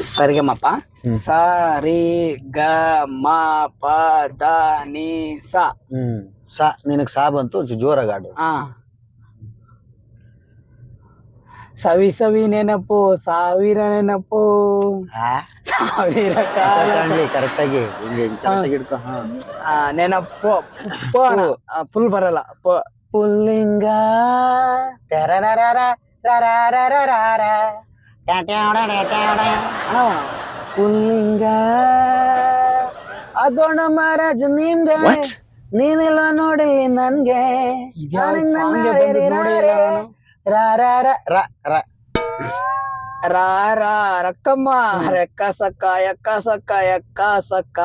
ಸರಿಗಮಪ್ಪ. ಸ ರಿ ಗ ಮ ಪ ದ ನಿ ಸ. ಹ್ಮ್. ಸಾ ನಿನಗ್ ಸಾ ಬಂತು ಒಂಚೂರ್ ಜೋರಾಗಿ ಆಡು. ಆ ಸವಿ ಸವಿ ನೆನಪು ಸಾವಿರ ನೆನಪು? ಸಾವಿರ ಕಾಲ. ಕರೆಕ್ಟಾಗಿ ಹಿಂಗೆ ಕರೆಕ್ಟ್ ಹಿಡ್ಕೊ ಹಾ. ಆ, ನೆನಪು. ಪ ಫುಲ್ ಬರಲ್ಲ. ರ ಪುಲ್ಲಿಂಗ. ರ ರರರರರರ, ನೋಡಿ ರಕ್ಕಮ್ಮ ಸಕ್ಕ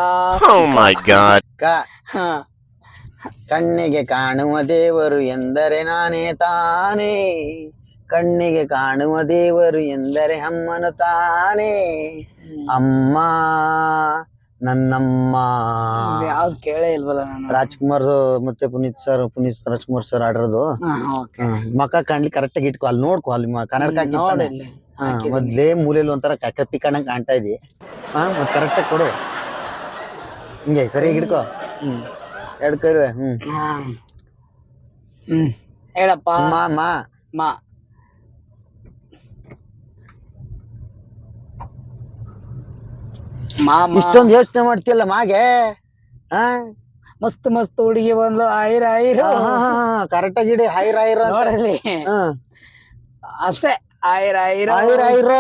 ಕಣ್ಣಿಗೆ ಕಾಣುವ ದೇವರು ಎಂದರೆ ನಾನೇ ತಾನೇ. ಕಣ್ಣಿಗೆ ಕಾಣುವ ದೇವರು ಎಂದರೆ ಅಮ್ಮನು ತಾನೇ. ಅಮ್ಮ ನನ್ನಮ್ಮ. ಯಾವ್ದು ಕೇಳೇ ಇಲ್ವಲ್ಲ ನಾನು. ರಾಜ್ಕುಮಾರ್ ಮತ್ತೆ ಪುನೀತ್ ಸರ್ ಪುನೀತ್ ರಾಜ್ಕುಮಾರ್ ಸರ್ ಆಡಿರೋದು. ಮಕ್ಕ ಕಾಣ್ಲಿ ಕರೆಕ್ಟ್ ಆಗಿ ಇಟ್ಕೊ ಅಲ್ಲಿ ನೋಡ್ಕೋ ಅಲ್ಲಿ ಕನ್ನಡಕ ಮೊದ್ಲೇ ಮೂಲೆಯಲ್ಲಿ ಒಂಥರ ಕಪ್ಪಿ ಕಣ್ಣಂಗ್ ಕಾಣ್ತಾ ಇದ್ದಿ. ಹಾ ಮತ್ ಕರೆಕ್ಟ್ ಆಗಿ ಕೊಡು. ಹಿಂಗೆ ಸರಿ ಹಿಡ್ಕೊ ಹ್ಮ್. ಎರಡ್ ಕೈ ಹ್ಮ್. ಹ್ಮ್. ಹೇಳಪ್ಪ. ಮಾ ಮಾ. ಮಾ. ಇಷ್ಟೊಂದು ಯೋಚನೆ ಮಾಡ್ತಿಲ್ಲ ಮಾಗೆ? ಹಾ ಮಸ್ತ್ ಮಸ್ತ್ ಹುಡುಗಿ ಬಂದ್ಲು. ಆಯ್ರ ಆಯ್ರ ಕರೆಕ್ಟ್ ಆಗಿ ಇಡಿ. ಆಯ್ರ ಆಯ್ರ ಅಷ್ಟೇ. ಆಯ್ರ ಆಯ್ರ ಆಯ್ರ ಆಯ್ರ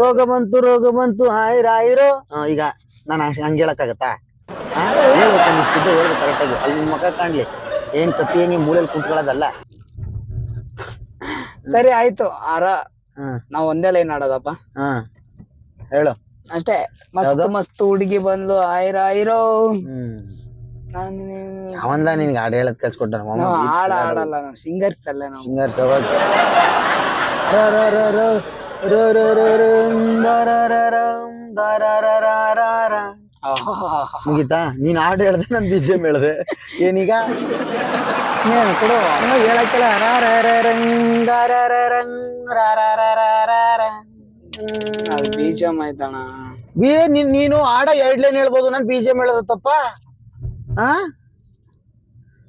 ರೋಗ ಬಂತು ರೋಗ ಬಂತು. ಆಯ್ರ ಆಯ್ರೋ ಈಗ ನಾನು ಹಂಗೆ ಹೇಳಕ್ಕಾಗತ್ತಾ? ಹೇಳ್ಬೇಕನ್ನಿಸ್ತಿದ್ದೆ ಹೇಳ್ಬೇಕು ಕರೆಕ್ಟಾಗಿ ಅಲ್ಲಿ ಮಗ ಕಾಣ್ಲಿ. ಏನ್ ತಪ್ಪಿ ಏನಿ ಮೂಲೆಯಲ್ಲಿ ಕುಂತ್ಕೊಳ್ಳೋದಲ್ಲ. ಸರಿ ಆಯ್ತು. ಆರ ನಾವ್ ಒಂದೇ ಲೈನ್ ಆಡೋದಪ್ಪ. ಹಾ. ಹೇಳು ಅಷ್ಟೇ ಮಸ್ತ್ ಮಸ್ತ್ ಹುಡುಗಿ ಬಂದ್ಲು ಆಯ್ರ ಆಯ್ರೋ ಹ್ಮ್ ಅವಂದ ನಿನ್ಗೆ ಹಾಡು ಹೇಳದ್ ಕಲ್ಸ್ಕೊಟ್ಟ ನಾವು ಹಾಡ ಆಡಲ್ಲ ನಾವು ಸಿಂಗರ್ಸ್ ಅಲ್ಲ ನಾವು ಸಿಂಗರ್ ಸವಾಜ್ ಆಹ್. ಮುಗೀತಾ ನೀನ್ ಹಾಡು ಹೇಳ್ದೆ ನಾನು ಬಿ ಜಿ ಎಂ ಹೇಳ್ದೆ ಏನೀಗ ಏನು ಕೊಡು ಹೇಳಕ್ಕಲ್ಲ ರಂಗ ಅದು ಆಯ್ತಣ್ಣ ಬಿ ನಿನ್ ನೀನು ಆಡ ಎರಡ್ ಲೈನ್ ಹೇಳ್ಬೋದು ನಾನು ಬೀಜಮ್ ಹೇಳೋದು ತಪ್ಪ? ಆ?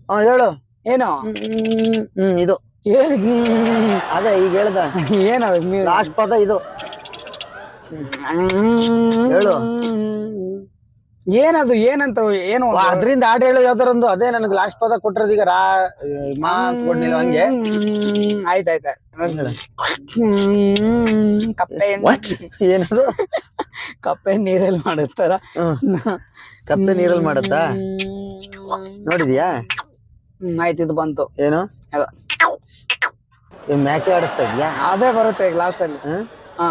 ಹಾ ಹೇಳು. ಏನು? ಹ್ಮ್, ಇದು. ಅದೇ ಈಗ ಹೇಳ್ದ. ಏನು ಲಾಸ್ಟ್ ಪದ ಇದು. ಹೇಳು. ಏನದು ಏನಂತ ಏನು ಅದ್ರಿಂದ ಹಾಡು ಹೇಳೋ ಯಾವ್ದಾರೊಂದು ಅದೇ ನನಗೆ ಲಾಸ್ಟ್ ಪದ ಕೊಟ್ಟಿರೋದು ಈಗ ರಾ ಮಾ ಅಂತ ಕೊಡ್ಲಿಲ್ಲ ಹಂಗೆ. ಆಯ್ತಾಯ್ತ. ಕಪ್ಪೆ ಏನದು? ಕಪ್ಪೆ ನೀರಲ್ಲಿ ಮಾಡುತ್ತಾರ. ಕಪ್ಪೆ ನೀರಲ್ಲಿ ಮಾಡುತ್ತಾ? ನೋಡಿದ್ಯಾ? ಹ್ಮ್, ಆಯ್ತು ಇದು ಬಂತು. ಏನು? ಅದು. ಮ್ಯಾಕೆ ಆಡಿಸ್ತಾ ಇದ್ಯಾ? ಅದೇ ಬರುತ್ತೆ ಲಾಸ್ಟ್ ಅಲ್ಲಿ. ಹ್ಮ್? ಹಾ.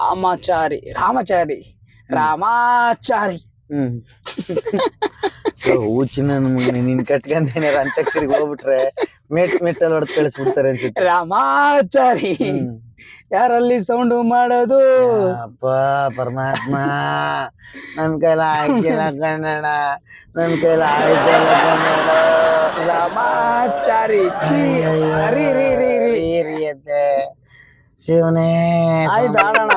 రామాచారి రామాచారి రామాచారి ಊಚಿನ ನಿನ್ ಕಟ್ಕೊಂಡೇನೆ ಅಂತಕ್ಷರಿಗೆ ಹೋಗ್ಬಿಟ್ರೆ ಮೆಟ್ ಮೆಟ್ಟಲ್ಲಿ ಹೊಡೆದು ಕಳಿಸ್ಬಿಡ್ತಾರೆ ಅನ್ಸುತ್ತೆ ರಾಮಾಚಾರಿ ಯಾರಲ್ಲಿ ಸೌಂಡ್ ಮಾಡೋದು? ಅಪ್ಪ ಪರಮಾತ್ಮ. ನನ್ ಕೈಲ ಆಯ್ತಿಲ್ಲ ಕನ್ನಡ. ನನ್ ಕೈಲ ಆಯ್ತಲ್ಲ ಕನ್ನಡ. ರಾಮಾಚಾರಿ ಶಿವನೇ ಆಯ್ತು ಆಡೋಣ.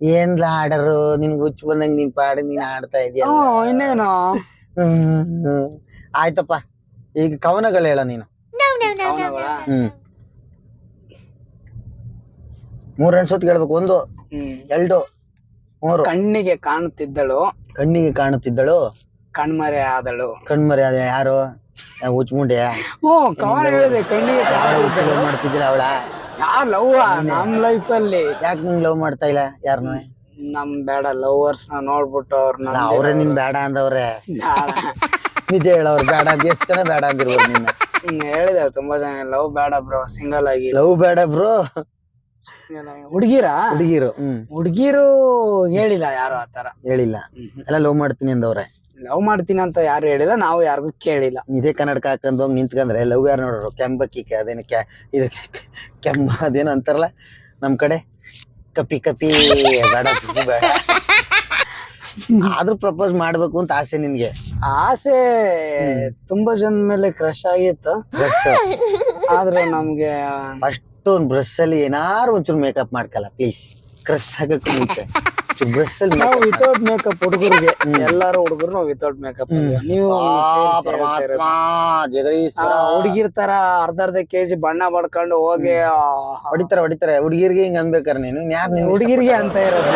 ಏನ್ಲ ಆಡರು? ನಿನ್ಗೆ ಹುಚ್ಚು ಬಂದಂಗ ನಿನ್ ಪಾಡಿ ನೀನ್ ಆಡ್ತಾ ಇದೀಯ ಹ್ಮ್ ಇನ್ನೇನು? ಆಯ್ತಪ್ಪ. ಈಗ ಕವನಗಳು ಹೇಳ ನೀನು? ಹ್ಮ್. ಮೂರ್ ಅನ್ಸೋತ್ ಕೇಳ್ಬೇಕು. ಒಂದು ಹ್ಮ್. ಎರಡು ಮೂರು. ಕಣ್ಣಿಗೆ ಕಾಣುತ್ತಿದ್ದಳು. ಕಣ್ಣಿಗೆ ಕಾಣುತ್ತಿದ್ದಳು. ಕಣ್ಮರೆ ಆದಳು. ಕಣ್ಮರೆ ಆದ ಯಾರು? ಹುಚ್ಚ ಓ ಕವರ್ ಹೇಳಿದೆ ಕಣ್ಣಿಗೆ ಯಾರು ಮಾಡ್ತಿದ್ದೀರ ಅವಳ? ಯಾರ್ ಲವ್ ನಮ್ ಲೈಫ್ ಅಲ್ಲಿ ಯಾಕೆ ನಿಂಗ್ ಲವ್ ಮಾಡ್ತಾ ಇಲ್ಲ ಯಾರನು? ನಮ್ ಬೇಡ ಲವರ್ಸ್ನ ನೋಡ್ಬಿಟ್ಟು ಅವ್ರನ್ನ ಅವ್ರೆ ನಿಮ್ ಬೇಡ ಅಂದವ್ರೆ. ನಿಜ ಹೇಳವ್ರು ಬೇಡ ಅಂತ ಎಷ್ಟು ಜನ ಬೇಡ ಅಂದಿರ್ಬೋದು ನಿನ್ನ? ಹೇಳಿದೆ ತುಂಬಾ ಜನ. ಲವ್ ಬೇಡ ಬ್ರೋ ಸಿಂಗಲ್ ಆಗಿ. ಲವ್ ಬೇಡ ಬ್ರೋ. ಹುಡುಗಿರಾ? ಹುಡುಗಿರು ಹ್ಮ್. ಹುಡುಗಿರು ಹೇಳಿಲ್ಲ ಯಾರು ಆತರ ಹೇಳಿಲ್ಲ. ಎಲ್ಲ ಲವ್ ಮಾಡ್ತೀನಿ ಅಂದವ್ರೆ. ಲವ್ ಮಾಡ್ತೀನಿ ಅಂತ ಯಾರು ಹೇಳಿಲ್ಲ ನಾವು ಯಾರಿಗೂ ಕೇಳಿಲ್ಲ. ಇದೇ ಕನ್ನಡಕ ಹಾಕೊಂಡ್ ಹೋಗಿ ನಿಂತ್ಕಂದ್ರೆ ಲವ್ ಯಾರು ನೋಡೋರು? ಕೆಂಬಕ್ಕಿ ಕೆ- ಅದೇನು ಕ್ಯಾ ಇದು ಕೆಮ್ಮ ಅದೇನು ಅಂತಾರಲ್ಲ ನಮ್ ಕಡೆ? ಕಪಿ ಕಪಿ ಬೇಡ ಬೇಡ. ಆದ್ರೂ ಪ್ರಪೋಸ್ ಮಾಡ್ಬೇಕು ಅಂತ ಆಸೆ ನಿನ್ಗೆ? ಆಸೆ ತುಂಬಾ ಜನ ಮೇಲೆ ಕ್ರಶ್ ಆಗಿತ್ತು ಡ್ರೆಸ್ ಆದ್ರೆ ನಮ್ಗೆ ಫಸ್ಟ್ ಒಂದ್ ಬ್ರಷ್ ಅಲ್ಲಿ ಏನಾರು ಒಂಚೂರು ಮೇಕಪ್ ಮಾಡ್ಕಲ್ಲ ಪ್ಲೀಸ್ ಕ್ರಶ್ ಆಗಕ್ಕೆ ಮುಂಚೆ. ಬ್ರಷ್ ಅಲ್ಲಿ ನಾವು ವಿತೌಟ್ ಮೇಕಪ್ ಹುಡುಗರಿಗೆ ಎಲ್ಲಾರು ಹುಡುಗರು ನಾವು ವಿತೌಟ್ ಮೇಕಪ್ ನೀವು ಆ, ಪರಮಾತ್ಮ ಜಗದೀಶ್ವರ. ಹುಡುಗಿರ್ ತರ ಅರ್ಧ ಅರ್ಧ ಕೆಜಿ ಬಣ್ಣ ಬಡ್ಕೊಂಡು ಹೋಗಿ ಹೊಡಿತಾರೆ ಹೊಡಿತಾರೆ. ಹುಡುಗಿರ್ಗೆ ಹಿಂಗ್ ಅನ್ಬೇಕಾರೆ ನೀನು? ಯಾರು ನೀನು ಹುಡುಗಿರ್ಗೆ ಅಂತ ಇರೋದು.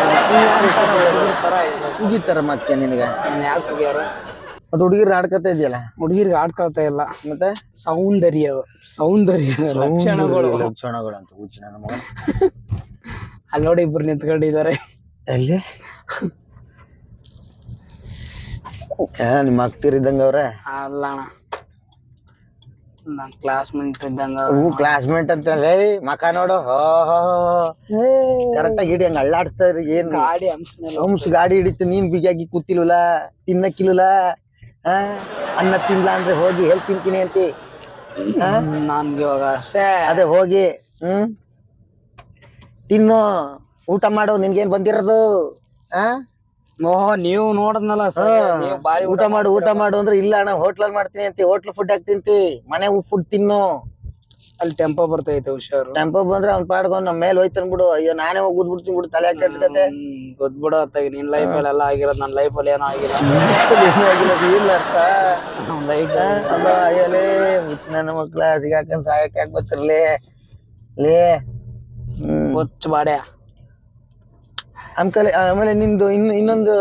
ಹುಡುಗರ ತರ ಮತ್ತೆ ನಿನಗೆ? ಯಾಕೆ ಹುಡುಗಿಯರು? ಅದು ಹುಡುಗಿರ್ ಆಡ್ಕತ ಇದೆಯಲ್ಲ? ಹುಡುಗಿರ್ಗೆ ಆಡ್ಕೊಳ್ತಾ ಇಲ್ಲ. ಮತ್ತೆ? ಸೌಂದರ್ಯ. ಸೌಂದರ್ಯ ಲಕ್ಷಣಗಳು. ಲಕ್ಷಣಗಳು ಅಂತ ಹುಚ್ಚ ನನ್ನ ಮಗ. ಅಲ್ಲಿ ನೋಡಿ ಇಬ್ರು ನಿಂತ್ಕೊಂಡಿದ್ದಾರೆ. ಎಲ್ಲಿ? ಏ, ನಿಮ್ಮ ಅಕ್ತಿರ್ ಇದ್ದಂಗ ಅವ್ರ? ಅಲ್ಲ ಅಣ್ಣ. ನನ್ ಕ್ಲಾಸ್ಮೇಟ್ ಇದ್ದಂಗ ಹೂ ಕ್ಲಾಸ್ಮೇಟ್ ಅಂತ ಲೇ ಮಕ ನೋಡು. ಹೋ ಕರೆಕ್ಟ್ ಆಗಿ ಹಿಡಿ ಹಂಗ ಅಳ್ಳಾಡಿಸ್ತಾ ಇದ್ರಿ ಏನ್? ಗಾಡಿ ಹಂಸ ಮೇಲೆ ಹಂಸ್ ಗಾಡಿ ಹಿಡಿತು ನೀನ್ ಬಿಗಿಯಾಗಿ ಕೂತಿಲ್ವಲ್ಲ ತಿನ್ನಕ್ಕಿಲ್ವಲ್ಲ ಆ ಅನ್ನ ತಿನ್ಲ ಅಂದ್ರೆ ಹೋಗಿ ಎಲ್ ತಿಂತೀನಿ ಅಂತಿ? ನನ್ಗೆ ಇವಾಗ ಅಷ್ಟೇ. ಅದೇ ಹೋಗಿ ಹ್ಮ್? ತಿನ್ನು ಊಟ ಮಾಡು ನಿನ್ಗೇನ್ ಬಂದಿರೋದು? ಆ? ಓಹೋ ನೀವು ನೋಡದ್ನಲ್ಲ ಸರ್. ನೀವು ಬಾರಿ ಊಟ ಮಾಡು ಊಟ ಮಾಡು ಅಂದ್ರೆ ಇಲ್ಲ ಅಣ್ಣ ಹೋಟ್ಲಲ್ಲಿ ಮಾಡ್ತೀನಿ ಅಂತಿ ಹೋಟ್ಲ್ ಫುಡ್ ಹಾಕ್ತಿಂತಿ ಮನೆ ಫುಡ್ ತಿನ್ನು. ಅಲ್ಲಿ ಟೆಂಪೋ ಬರ್ತೈತೆ ಹುಷಾರು. ಟೆಂಪೋ ಬಂದ್ರೆ ಅವ್ನ್ ಪಾಡ್ಕೊಂಡ್ ನಮ್ಮ ಮೇಲೆ ಹೋಯ್ತಾನ್ ಬಿಡು. ಅಯ್ಯೋ ನಾನೇ ಹೋಗಿ ಬಿಡ್ತೀನಿ ಬಿಡು. ತಲೆ ಕೆಡ್ಸ್ಕತೆ. ಗೊತ್ಬಿಡು ಅತ್ತಾಗ ನಿನ್ ಲೈಫ್ ಅಲ್ಲಿ ಎಲ್ಲ ಆಗಿರೋದು ನನ್ನ ಲೈಫ್ ಅಲ್ಲಿ ಏನೋ ಆಗಿಲ್ಲ. ಏನೂ ಆಗಿಲ್ಲ ಅರ್ಥ? ನಮ್ ಲೈಫ್ ಆ, ಅಲ್ಲ ಅಯ್ಯಲೇ ಹುಚ್ಚ ನನ್ನ ಮಕ್ಳ ಸಿಗಾಕಂಡ್ ಸಾಯಕ್ ಯಾಕೆ ಬರ್ತಿರ್ಲಿ ಲೇ ಹ್ಮ್. ಬಾಡ್ಯಾ ಬಾಡ್ಯ. ಆಮೇಲೆ ಆಮೇಲೆ ನಿಂದು ಇನ್ನು ಇನ್ನೊಂದು